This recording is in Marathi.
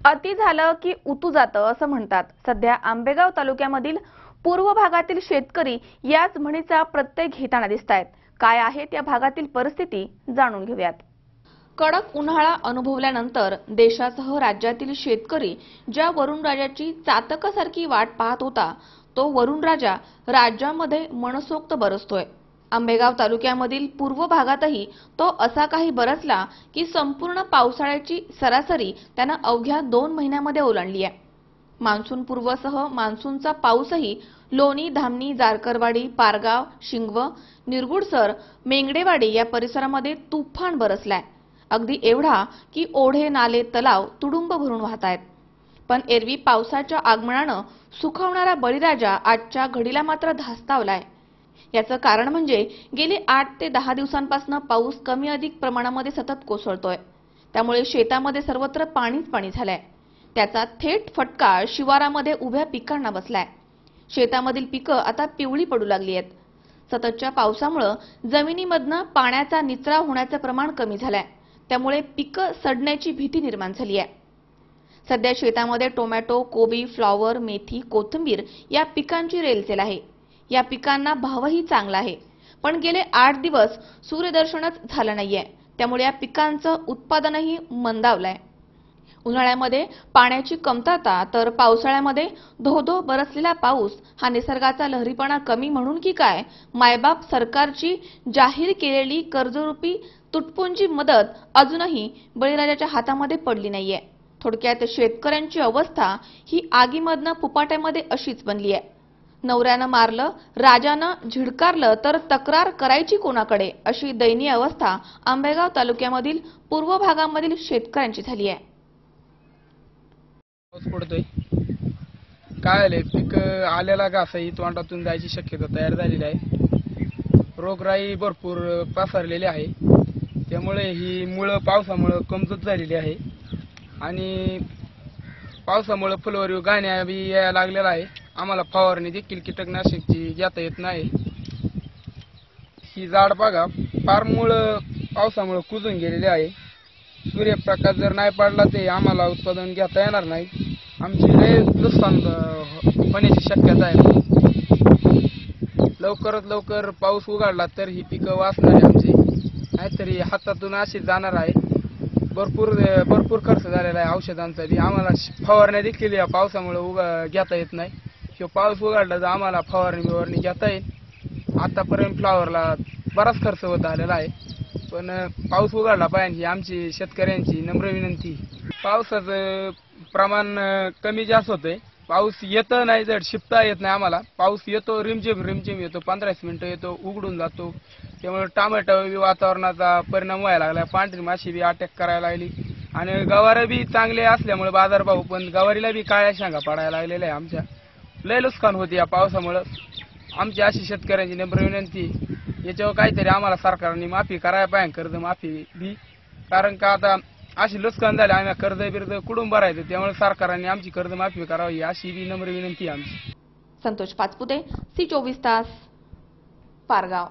अति झालं की उतू जातं असं म्हणतात. सध्या आंबेगाव तालुक्यामधील पूर्व भागातील शेतकरी याच म्हणीचा प्रत्यय घेताना दिसत आहेत काय आहे त्या भागातील परिस्थिती जाणून घेऊयात. कडक उन्हाळा अनुभवल्यानंतर देशासह राज्यातील शेतकरी ज्या वरुणराजाची चातकासारखी वाट पाहत होता तो वरुणराजा राज्यामध्ये मनसोक्त बरसतोय. आंबेगाव तालुक्यामधील पूर्व भागातही तो असा काही बरसला की संपूर्ण पावसाळ्याची सरासरी त्यानं अवघ्या दोन महिन्यामध्ये ओलांडली आहे. मान्सून पूर्वसह मान्सूनचा पाऊसही लोणी धामणी जारकरवाडी पारगाव शिंगव निरगुडसर मेंगडेवाडी या परिसरामध्ये तुफान बरसलाय. अगदी एवढा की ओढे नाले तलाव तुडुंब भरून वाहत आहेत पण एरवी पावसाच्या आगमनानं सुखावणारा बळीराजा आजच्या घडीला मात्र धास्तावलाय. याचं कारण म्हणजे गेली आठ ते दहा दिवसांपासून पाऊस कमी अधिक प्रमाणामध्ये सतत कोसळतोय. त्यामुळे शेतामध्ये सर्वत्र पाणीच पाणी झालंय. त्याचा थेट फटका शिवारामध्ये उभ्या पिकांना बसलाय. शेतामधील पिकं आता पिवळी पडू लागली आहेत. सततच्या पावसामुळं जमिनीमधनं पाण्याचा निचरा होण्याचं प्रमाण कमी झालंय. त्यामुळे पिकं सडण्याची भीती निर्माण झाली आहे. सध्या शेतामध्ये टोमॅटो कोबी फ्लॉवर मेथी कोथिंबीर या पिकांची रेलचेल आहे. या पिकांना भावही चांगला आहे. पण गेले आठ दिवस सूर्यदर्शनच झालं नाहीये. त्यामुळे या पिकांचं उत्पादनही मंदावलंय. उन्हाळ्यामध्ये पाण्याची कमतरता तर पावसाळ्यामध्ये धोधो बरसलेला पाऊस हा निसर्गाचा लहरीपणा कमी म्हणून की काय? मायबाप सरकारची जाहीर केलेली कर्जरूपी तुटपुंजी मदत अजूनही बळीराजाच्या हातामध्ये पडली नाहीये. थोडक्यात शेतकऱ्यांची अवस्था ही आगीमधनं फुपाट्यामध्ये अशीच बनली आहे नवऱ्यानं मारलं राजानं झिडकारलं तर तक्रार करायची कोणाकडे अशी दयनीय अवस्था आंबेगाव तालुक्यामधील पूर्व भागामधील शेतकऱ्यांची झाली आहे. पडतोय. काय आले पीक आलेला घासही तोंडातून जायची शक्यता तयार झालेली आहे. रोगराई भरपूर पसरलेली आहे. त्यामुळे ही मुळं पावसामुळं कमजोर झालेली आहे. आणि पावसामुळं फुलवरी गाण्या बी यायला लागलेला आहे. आम्हाला फवारणी देखील कीटकनाशकची घेता येत नाही. ही झाड बघा फार मुळं पावसामुळं कुजून गेलेली आहे. सूर्यप्रकाश जर नाही पडला ते आम्हाला उत्पादन घेता येणार नाही. आमची लय नुकसान होण्याची शक्यता आहे. लवकरात लवकर पाऊस उघडला तर ही पिकं वाचणार आहे आमची. नाहीतरी हातातून अशी जाणार आहे. भरपूर भरपूर खर्च झालेला आहे औषधांचा बी. आम्हाला फवारण्या देखील या पावसामुळे उगा घेता येत नाही. किंवा पाऊस उघडला तर आम्हाला फवारणी बिवारणी घेता येईल. आतापर्यंत फ्लावरला बराच खर्च होत आलेला आहे. पण पाऊस उघडला पाहिजे ही आमची शेतकऱ्यांची नम्र विनंती. पावसाचं प्रमाण कमी जास्त होतंय. पाऊस येतं नाही जर शिपता येत नाही आम्हाला. पाऊस येतो रिमझिम रिमझिम येतो पंधराच मिनिटं येतो उघडून जातो. त्यामुळे टमाटो बी वातावरणाचा परिणाम व्हायला लागला पांढरी माशी बी अटॅक करायला लागली. आणि गवारं बी चांगले असल्यामुळे बाजारभाव पण गवारीला बी काळ्या शेंगा पडायला लागलेल्या आहे आमच्या. लय नुकसान होते या पावसामुळं. आमची अशी शेतकऱ्यांची नम्र विनंती याच्यावर काहीतरी आम्हाला सरकारने माफी करायला पाहिजे कर्ज माफी बी. कारण का आता अशी नुकसान झाले आम्ही कर्ज बिर्ज कुठून भरायचं? त्यामुळे सरकारने आमची कर्ज माफी करावी अशी बी नम्र विनंती आमची. संतोष पाचपुते सी चोवीस तास पारगाव.